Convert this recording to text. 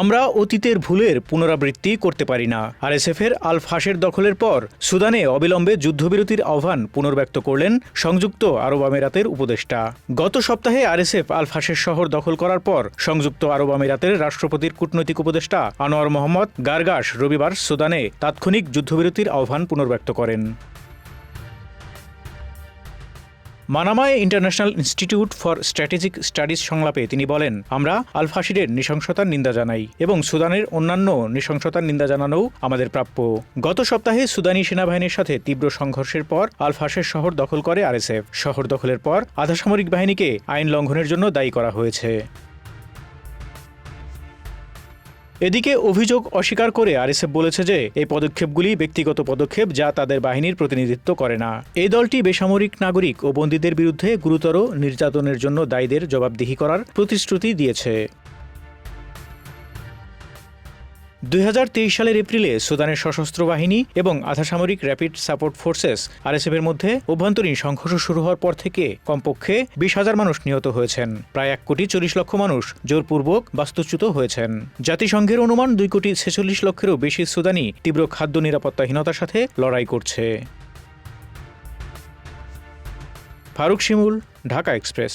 আমরা অতীতের ভুলের পুনরাবৃত্তি করতে পারি না। আরএসএফ এর আল ফাঁসের দখলের পর সুদানে অবিলম্বে যুদ্ধবিরতির আহ্বান পুনর্ব্যক্ত করলেন সংযুক্ত আরব আমিরাতের উপদেষ্টা। গত সপ্তাহে আরএসএফ আল ফাঁসের শহর দখল করার পর সংযুক্ত আরব আমিরাতের রাষ্ট্রপতির কূটনৈতিক উপদেষ্টা আনোয়ার মোহাম্মদ গার্গাস রবিবার সুদানে তাৎক্ষণিক যুদ্ধবিরতির আহ্বান পুনর্ব্যক্ত করেন। মানামায় international institute for strategic studies সংলাপে তিনি বলেন, আমরা আলফাসিডের নৃশংসতার নিন্দা জানাই এবং সুদানের অন্যান্য নৃশংসতার নিন্দা জানানোও আমাদের প্রাপ্য। গত সপ্তাহে সুদানি সেনাবাহিনীর সাথে তীব্র সংঘর্ষের পর আলফাসের শহর দখল করে আরএসএফ। শহর দখলের পর আধাসামরিক বাহিনীকে আইন লঙ্ঘনের জন্য দায়ী করা হয়েছে। এদিকে অভিযোগ অস্বীকার করে আরএসএফ বলেছে যে, এই পদক্ষেপগুলি ব্যক্তিগত পদক্ষেপ যা তাদের বাহিনীর প্রতিনিধিত্ব করে না। এই দলটি বেসামরিক নাগরিক ও বন্দীদের বিরুদ্ধে গুরুতর নির্যাতনের জন্য দায়ীদের জবাবদিহি করার প্রতিশ্রুতি দিয়েছে। দুই হাজার তেইশ সালের এপ্রিলে সুদানের সশস্ত্র বাহিনী এবং আধাসামরিক র্যাপিড সাপোর্ট ফোর্সেস আরএসএফ এর মধ্যে অভ্যন্তরীণ সংঘর্ষ শুরু হওয়ার পর থেকে কমপক্ষে বিশ হাজার মানুষ নিহত হয়েছেন। প্রায় এক কোটি চল্লিশ লক্ষ মানুষ জোরপূর্বক বাস্তুচ্যুত হয়েছেন। জাতিসংঘের অনুমান দুই কোটি ছেচল্লিশ লক্ষেরও বেশি সুদানি তীব্র খাদ্য নিরাপত্তাহীনতার সাথে লড়াই করছে। ফারুক শিমুল, ঢাকা এক্সপ্রেস।